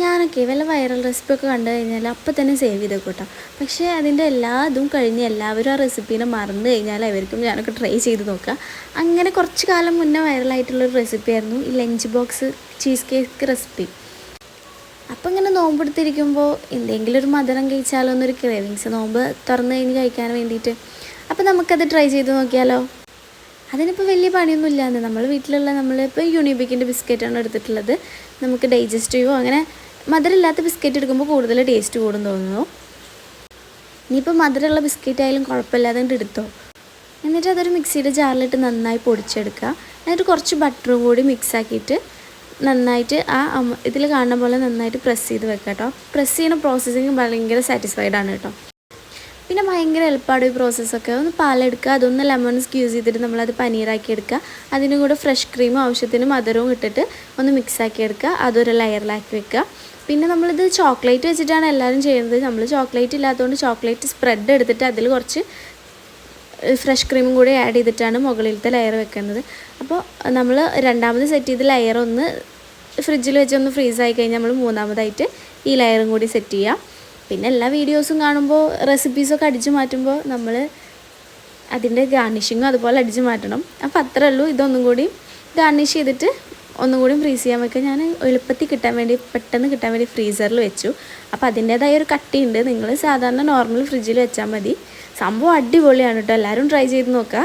ഞാനൊക്കെ വല്ല viral recipe ഒക്കെ കണ്ടു കഴിഞ്ഞാൽ അപ്പം തന്നെ സേവ് ചെയ്ത് കേട്ടോ പക്ഷേ അതിന്റെ എല്ലാ ഇതും കഴിഞ്ഞ് എല്ലാവരും ആ റെസിപ്പീനെ മറന്നു കഴിഞ്ഞാൽ അവർക്കും ഞാനൊക്കെ ട്രൈ ചെയ്ത് നോക്കാം. അങ്ങനെ കുറച്ച് കാലം മുന്നേ വൈറലായിട്ടുള്ളൊരു റെസിപ്പി ആയിരുന്നു ഈ lunch box cheese cake recipe അപ്പം ഇങ്ങനെ നോമ്പെടുത്തിരിക്കുമ്പോൾ എന്തെങ്കിലും ഒരു മധുരം കഴിച്ചാലോ എന്നൊരു ക്രേവിങ്സ് നോമ്പ് തുറന്നു കഴിഞ്ഞ് കഴിക്കാൻ വേണ്ടിയിട്ട്. അപ്പം നമുക്കത് ട്രൈ ചെയ്ത് നോക്കിയാലോ? അതിനിപ്പോൾ വലിയ പണിയൊന്നും ഇല്ലാന്ന് നമ്മൾ വീട്ടിലുള്ള നമ്മളിപ്പോൾ യൂണിബിക്കിന്റെ ബിസ്ക്കറ്റാണ് എടുത്തിട്ടുള്ളത്. നമുക്ക് ഡൈജസ്റ്റീവോ അങ്ങനെ മധുരമില്ലാത്ത ബിസ്ക്കറ്റ് എടുക്കുമ്പോൾ കൂടുതൽ ടേസ്റ്റ് കൂടും തോന്നുന്നു. ഇനിയിപ്പോൾ മധുരമുള്ള ബിസ്ക്കറ്റ് ആയാലും കുഴപ്പമില്ലാതെ എടുത്തോ. എന്നിട്ട് അതൊരു മിക്സിയുടെ ജാറിലിട്ട് നന്നായി പൊടിച്ചെടുക്കുക. എന്നിട്ട് കുറച്ച് ബട്ടറും കൂടി മിക്സാക്കിയിട്ട് നന്നായിട്ട് ആ ഇതിൽ കാണുന്ന പോലെ നന്നായിട്ട് പ്രസ് ചെയ്ത് വെക്കാം കേട്ടോ പ്രസ് ചെയ്യുന്ന പ്രോസസ്സിങ് ഭയങ്കര സാറ്റിസ്ഫൈഡ് ആണ് കേട്ടോ പിന്നെ ഭയങ്കര എളുപ്പമാണ് ഈ പ്രോസസ്സൊക്കെ ഒന്ന് പാലെടുക്കുക അതൊന്ന് ലെമൺ സ്ക്യൂസ് ചെയ്തിട്ട് നമ്മളത് പനീറാക്കി എടുക്കുക. അതിനും കൂടെ ഫ്രഷ് ക്രീമും ആവശ്യത്തിന് മധുരവും ഇട്ടിട്ട് ഒന്ന് മിക്സാക്കി എടുക്കുക. അതൊരു ലെയറിലാക്കി വെക്കുക. പിന്നെ നമ്മളിത് ചോക്ലേറ്റ് വെച്ചിട്ടാണ് എല്ലാവരും ചെയ്യുന്നത്. നമ്മൾ ചോക്ലേറ്റ് ഇല്ലാത്തതുകൊണ്ട് ചോക്ലേറ്റ് സ്പ്രെഡ് എടുത്തിട്ട് അതിൽ കുറച്ച് ഫ്രഷ് ക്രീമും കൂടി ആഡ് ചെയ്തിട്ടാണ് മുകളിലത്തെ ലെയർ വെക്കുന്നത്. അപ്പോൾ നമ്മൾ രണ്ടാമത് സെറ്റ് ചെയ്ത ലെയർ ഒന്ന് ഫ്രിഡ്ജിൽ വെച്ച് ഒന്ന് ഫ്രീസ് ആയി കഴിഞ്ഞാൽ നമ്മൾ മൂന്നാമതായിട്ട് ഈ ലെയറും കൂടി സെറ്റ് ചെയ്യാം. പിന്നെ എല്ലാ വീഡിയോസും കാണുമ്പോൾ റെസിപ്പീസൊക്കെ അടിച്ചു മാറ്റുമ്പോൾ നമ്മൾ അതിന്റെ ഗാർണിഷിങ്ങും അതുപോലെ അടിച്ചു മാറ്റണം. അപ്പോൾ അത്രേ ഉള്ളൂ. ഇതൊന്നും കൂടി ഗാർണിഷ് ചെയ്തിട്ട് ഒന്നും കൂടി ഫ്രീസ് ചെയ്യാൻ വെക്കുക ഞാൻ എളുപ്പത്തിൽ കിട്ടാൻ വേണ്ടി പെട്ടെന്ന് കിട്ടാൻ വേണ്ടി ഫ്രീസറിൽ വെച്ചു. അപ്പോൾ അതിന്റേതായ ഒരു കട്ടിയുണ്ട് നിങ്ങൾ സാധാരണ നോർമൽ ഫ്രിഡ്ജിൽ വെച്ചാൽ മതി. സംഭവം അടിപൊളിയാണ് കേട്ടോ എല്ലാവരും ട്രൈ ചെയ്ത് നോക്കുക